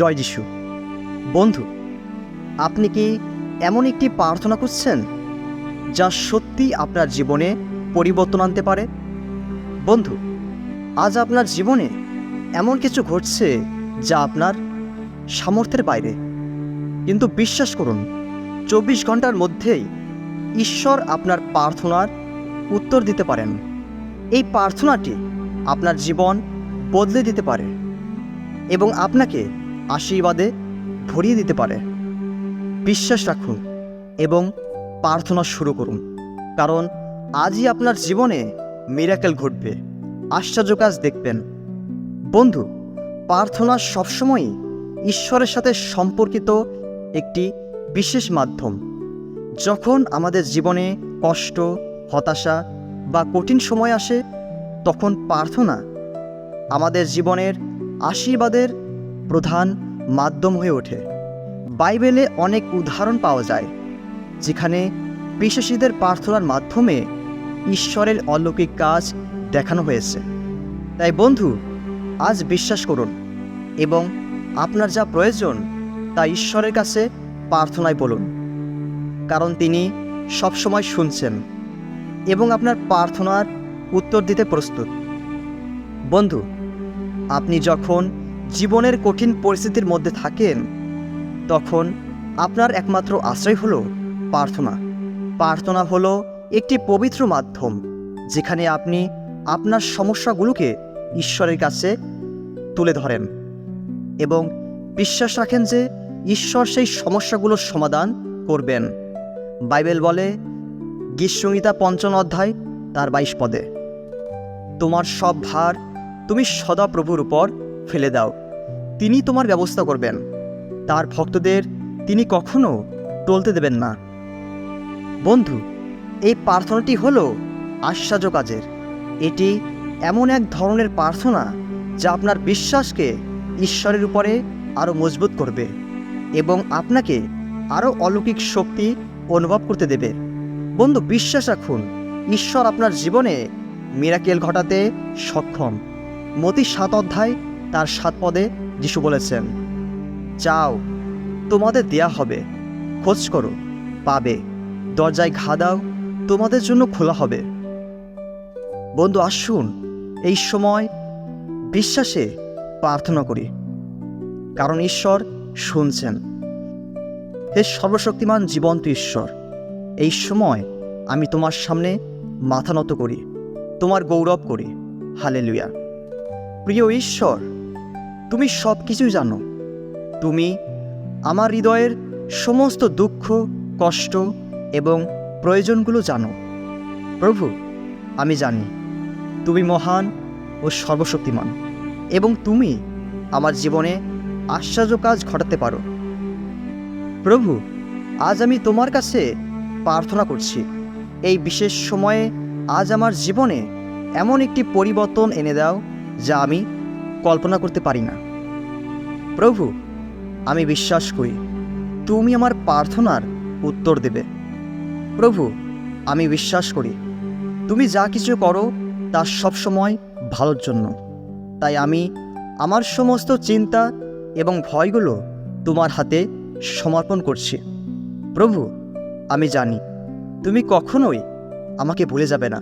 জয় যিশু। বন্ধু, আপনি কি এমন একটি প্রার্থনা করছেন যা সত্যি আপনার জীবনে পরিবর্তন আনতে পারে? বন্ধু, আজ আপনার জীবনে এমন কিছু ঘটছে যা আপনার সামর্থ্যের বাইরে। কিন্তু বিশ্বাস করুন, চব্বিশ ঘণ্টার মধ্যেই ঈশ্বর আপনার প্রার্থনার উত্তর দিতে পারেন। এই প্রার্থনাটি আপনার জীবন বদলে দিতে পারে এবং আপনাকে আশীর্বাদে ভরিয়ে দিতে পারে। বিশ্বাস রাখুন এবং প্রার্থনা শুরু করুন, কারণ আজই আপনার জীবনে মিরাকেল ঘটবে। আশ্চর্য কাজ দেখবেন। বন্ধু, প্রার্থনা সবসময়ই ঈশ্বরের সাথে সম্পর্কিত একটি বিশেষ মাধ্যম। যখন আমাদের জীবনে কষ্ট, হতাশা বা কঠিন সময় আসে, তখন প্রার্থনা আমাদের জীবনের আশীর্বাদের প্রধান মাধ্যম হয়ে ওঠে। বাইবেলে অনেক উদাহরণ পাওয়া যায়, যেখানে বিশ্বাসীদের প্রার্থনার মাধ্যমে ঈশ্বরের অলৌকিক কাজ দেখানো হয়েছে। তাই বন্ধু, আজ বিশ্বাস করুন এবং আপনার যা প্রয়োজন তা ঈশ্বরের কাছে প্রার্থনায় বলুন, কারণ তিনি সবসময় শুনছেন এবং আপনার প্রার্থনার উত্তর দিতে প্রস্তুত। বন্ধু, আপনি যখন জীবনের কঠিন পরিস্থিতির মধ্যে থাকেন, তখন আপনার একমাত্র আশ্রয় হলো প্রার্থনা। প্রার্থনা হলো একটি পবিত্র মাধ্যম, যেখানে আপনি আপনার সমস্যাগুলোকে ঈশ্বরের কাছে তুলে ধরেন এবং বিশ্বাস রাখেন যে ঈশ্বর সেই সমস্যাগুলোর সমাধান করবেন। বাইবেল বলে গীতসংহিতা পঞ্চম অধ্যায়, তার বাইশ পদে, তোমার সব ভার তুমি সদা প্রভুর উপর ফেলে দাও। তিনি তোমার ব্যবস্থা করবেন। তার ভক্তদের তিনি কখনো টলতে দেবেন না। বন্ধু, এই প্রার্থনাটি হল আশ্চর্য কাজের। এটি এমন এক ধরনের প্রার্থনা যা আপনার বিশ্বাসকে ঈশ্বরের উপরে আরও মজবুত করবে এবং আপনাকে আরও অলৌকিক শক্তি অনুভব করতে দেবে। বন্ধু, বিশ্বাস রাখুন, ঈশ্বর আপনার জীবনে মিরাকেল ঘটাতে সক্ষম। মতি সাত অধ্যায় তার সাত পদে যিশু বলেছেন, চাও, তোমাদের দেয়া হবে, খোঁজ করো, পাবে। দরজায় ঘা দাও, তোমাদের জন্য খোলা হবে। বন্ধু, আসুন এই সময় বিশ্বাসে প্রার্থনা করি, কারণ ঈশ্বর শুনছেন। হে সর্বশক্তিমান জীবন্ত ঈশ্বর, এই সময় আমি তোমার সামনে মাথা নত করি, তোমার গৌরব করি। হালেলুয়া। প্রিয় ঈশ্বর তুমি সব কিছুই জানো। তুমি আমার হৃদয়ের সমস্ত দুঃখ, কষ্ট এবং প্রয়োজনগুলো জানো। প্রভু, আমি জানি তুমি মহান ও সর্বশক্তিমান এবং তুমি আমার জীবনে আশ্চর্য কাজ ঘটাতে পারো। প্রভু, আজ আমি তোমার কাছে প্রার্থনা করছি। এই বিশেষ সময়ে আজ আমার জীবনে এমন একটি পরিবর্তন এনে দাও যা আমি কল্পনা করতে পারি না। প্রভু, আমি বিশ্বাস করি, তুমি আমার প্রার্থনার উত্তর দেবে। প্রভু, আমি বিশ্বাস করি, তুমি যা কিছু করো তা সবসময় ভালোর জন্য। তাই আমি আমার সমস্ত চিন্তা এবং ভয়গুলো তোমার হাতে সমর্পণ করছি। প্রভু, আমি জানি, তুমি কখনোই আমাকে ভুলে যাবে না।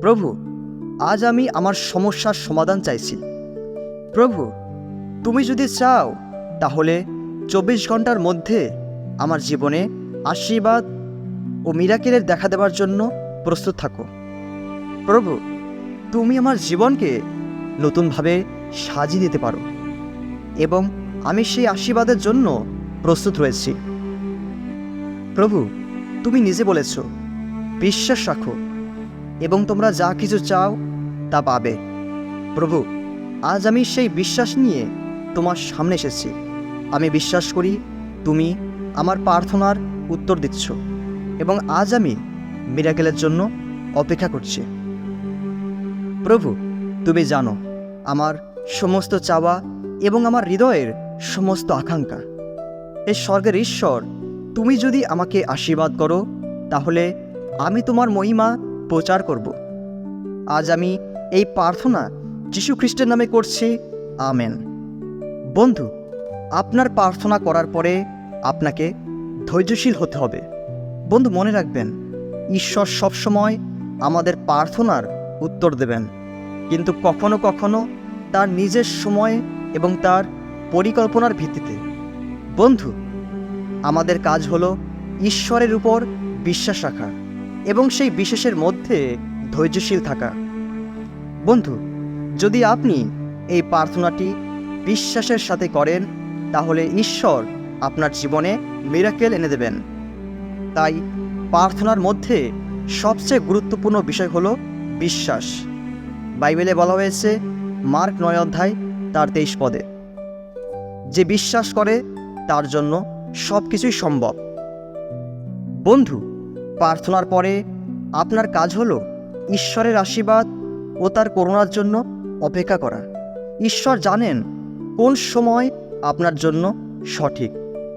প্রভু আজ আমি আমার সমস্যার সমাধান চাইছি। প্রভু, তুমি যদি চাও, তাহলে চব্বিশ ঘণ্টার মধ্যে আমার জীবনে আশীর্বাদ ও মিরাকেলের দেখা দেওয়ার জন্য প্রস্তুত থাকো। প্রভু, তুমি আমার জীবনকে নতুনভাবে সাজিয়ে দিতে পারো এবং আমি সেই আশীর্বাদের জন্য প্রস্তুত রয়েছি। প্রভু, তুমি নিজে বলেছ, বিশ্বাস রাখো। এবং তোমরা যা কিছু চাও তা পাবে। প্রভু, আজ আমি সেই বিশ্বাস নিয়ে তোমার সামনে এসেছি। আমি বিশ্বাস করি তুমি আমার প্রার্থনার উত্তর দিচ্ছ এবং আজ আমি মিরাকেলের জন্য অপেক্ষা করছি। প্রভু, তুমি জানো আমার সমস্ত চাওয়া এবং আমার হৃদয়ের সমস্ত আকাঙ্ক্ষা। এই স্বর্গের ঈশ্বর, তুমি যদি আমাকে আশীর্বাদ করো, তাহলে আমি তোমার মহিমা প্রচার করব। আজ আমি এই প্রার্থনা যীশু খ্রিস্টের নামে করছি। আমেন। বন্ধু, আপনার প্রার্থনা করার পরে আপনাকে ধৈর্যশীল হতে হবে। বন্ধু, মনে রাখবেন, ঈশ্বর সবসময় আমাদের প্রার্থনার উত্তর দেবেন। কিন্তু কখনো কখনো তার নিজের সময় এবং তার পরিকল্পনার ভিত্তিতে। বন্ধু, আমাদের কাজ হলো ঈশ্বরের উপর বিশ্বাস রাখা। এবং সেই বিশেষের মধ্যে ধৈর্যশীল থাকা। বন্ধু, যদি আপনি এই প্রার্থনাটি বিশ্বাসের সাথে করেন, তাহলে ঈশ্বর আপনার জীবনে মিরাকেল এনে দেবেন। তাই প্রার্থনার মধ্যে সবচেয়ে গুরুত্বপূর্ণ বিষয় হল বিশ্বাস। বাইবেলে বলা হয়েছে, মার্ক নয় অধ্যায়, তার তেইশ পদে, যে বিশ্বাস করে, তার জন্য সব কিছুই সম্ভব। বন্ধু প্রার্থনার পরে আপনার কাজ হলো ঈশ্বরের আশীর্বাদ ও তার করুণার জন্য অপেক্ষা করা। ঈশ্বর জানেন কোন সময় আপনার জন্য সঠিক।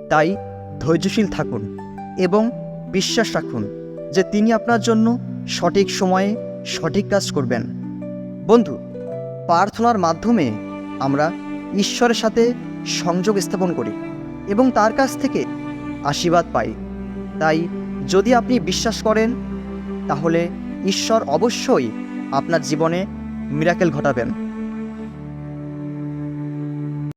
তাই ধৈর্যশীল থাকুন এবং বিশ্বাস রাখুন যে তিনি আপনার জন্য সঠিক সময়ে সঠিক কাজ করবেন। বন্ধু, প্রার্থনার মাধ্যমে আমরা ঈশ্বরের সাথে সংযোগ স্থাপন করি এবং তার কাছ থেকে আশীর্বাদ পাই। তাই যদি আপনি বিশ্বাস করেন তাহলে ঈশ্বর অবশ্যই আপনার জীবনে মিরাকেল ঘটাবেন।